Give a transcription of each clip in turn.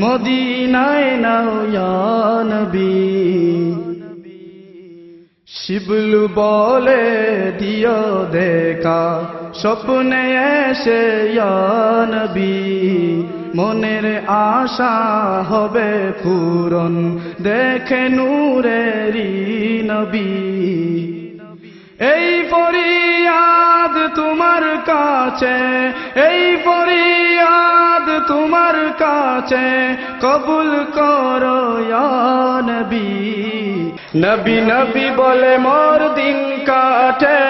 মদিনায় নাও নবী। শিবলু বলে দিও দেখা, স্বপ্নে এসে নবী। মনের আশা হবে পূরণ, দেখে নূরেরি নবী। এই ফরিয়াদ তোমার কাছে, এই ফরিয়াদ তোমার কাছে, কবুল করো নবী। নবী নবী বলে, মোর দিন কাটে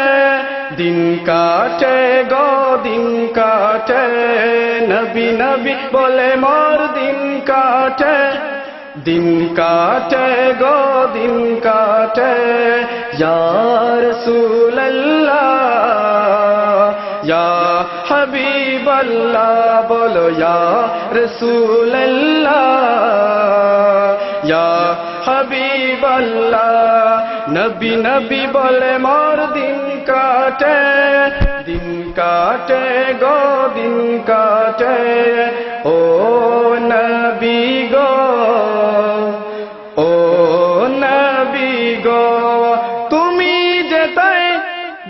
দিন কাটে গো, দিন কাটে। নবী নবী বলে, মোর দিন কাটে দিন কাটে গো দিন কাটে ইয়ার সুল্লাহ ইয়া হাবিবাল্লাহ বলো ইয়া রসুল্লাহ ইয়া হাবিবাল্লাহ নবী নবী বলে মোর দিন কাটে দিন কাটে গো দিন কাটে ও নবী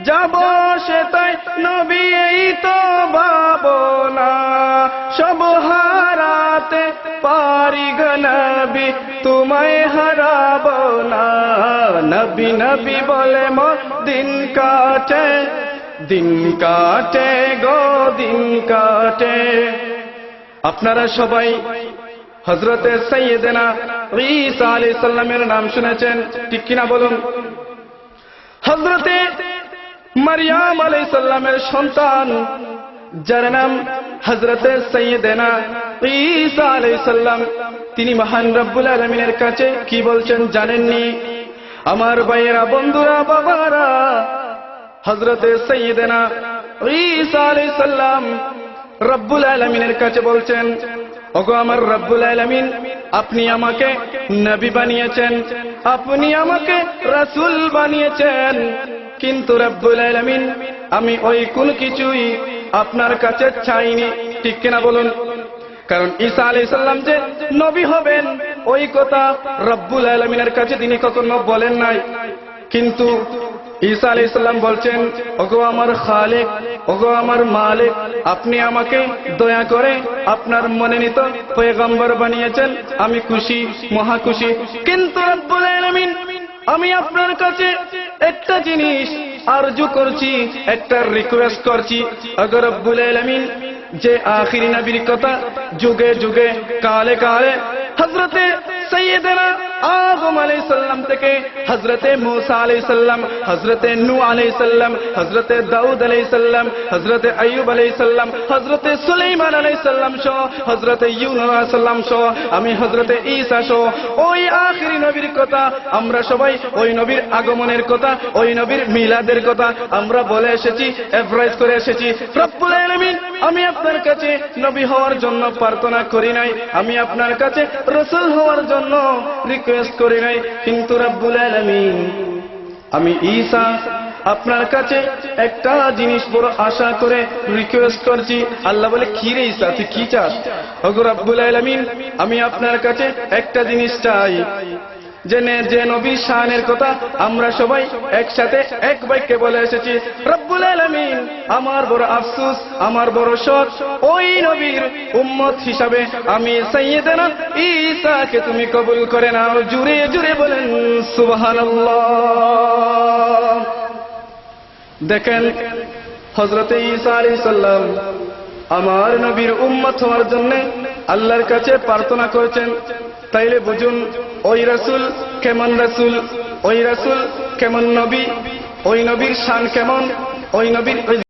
যাব সেতাই নবী এই তো ভাবনা সব হারাতে পারি গো নবী, তোমায় হারাব না। নবী নবী বলে মোর দিন কাটে দিন কাটে গো, দিন কাটে। আপনারা সবাই হজরতে সৈয়দেনা ঈসা আলাইহিস সালামের নাম শুনেছেন, ঠিক কিনা বলুন? হজরতে মারিয়াম আলাইহিস সালামের সন্তান, যার নাম হজরতে সৈয়দেনা ঈসা আলাইহিস সালাম তিনি মহান রব্বুল আলমিনের কাছে কি বলছেন জানেননি? আমার ভাইয়েরা, বন্ধুরা, বাবারা হজরতে সৈয়দেনা ঈসা আলাইহিস সাল্লাম রব্বুল আলমিনের কাছে বলছেন, ওগো আমার রব্বুল আলমিন, আপনি আমাকে নবী বানিয়েছেন, আপনি আমাকে রাসূল বানিয়েছেন। কিন্তু রব্বুল আলমিন, আমি ওই কোন কিছুই আপনার কাছে চাইনি। ঠিক কিনা বলুন? কারণ ঈসা আলাই সাল্লাম যে নবী হবেন, ওই কথা রব্বুল আলমিনের কাছে তিনি কখনো বলেন নাই। কিন্তু ঈসা আলাই সাল্লাম বলছেন, ওগো আমার খালেক, ওগো আমার মালিক, আপনি আমাকে দয়া করে আপনার মনে নিত পয়গম্বর বানিয়েছেন, আমি খুশি, মহা খুশি। কিন্তু রব্বুল আলামিন, আমি আপনার কাছে একটা জিনিস আরজু করছি, একটা রিকোয়েস্ট করছি। আগর রব্বুল যে আখিরি নবীর কথা যুগে যুগে, কালে কালে হজরতে সৈয়দনা আদম আলাই সাল্লাম থেকে হজরতে মুসা আলাই সাল্লাম হজরতে নু আলাই সাল্লাম হজরতে দাউদ আলাই সাল্লাম হজরতে আইয়ুব আলাই সাল্লাম হজরতে সুলাইমান আলাই সাল্লাম সহ হজরতে আলাইহিস সাল্লাম সহ, আমি হজরতে ঈসা সহ, ওই আখিরি নবীর কথা আমরা সবাই, ওই নবীর আগমনের কথা, ওই নবীর মিলাদের কথা আমরা বলে এসেছি এভারেজ করে এসেছি, রব্বুল আলামিন, আমি আপনার কাছে নবী হওয়ার জন্য প্রার্থনা করি নাই, আমি আপনার কাছে রসুল হওয়ার জন্য রিকোয়েস্ট করি নাই, কিন্তু রব্বুল আলামিন, আমি ঈসা আপনার কাছে একটা জিনিস বড় আশা করে রিকোয়েস্ট করছি। আল্লাহ বলে, কি রে ঈসা, তুই কি চাস? ওগো রব্বুল আলামিন, আমি আপনার কাছে একটা জিনিস চাই। জেনে যে নবীর শানের কথা আমরা সবাই একসাথে এক বাক্যে বলে এসেছি, রব্বুল আলামিন, আমার বড় আফসুস, আমার বড় শখ, ওই নবীর উম্মত হিসাবে আমি সাইয়েদেনা ঈসাকে তুমি কবুল করে নাও। জুড়ে জুড়ে বলেন, সুবহানাল্লাহ। দেখেন হজরতে ঈসা আলাইহিস সালাম আমার নবীর উম্মত হওয়ার জন্য আল্লাহর কাছে প্রার্থনা করেছেন তাইলে বুঝুন, ওই রাসুল কেমন রাসুল? ওই রাসুল কেমন নবী? ওই নবীর শান কেমন? ওই নবীর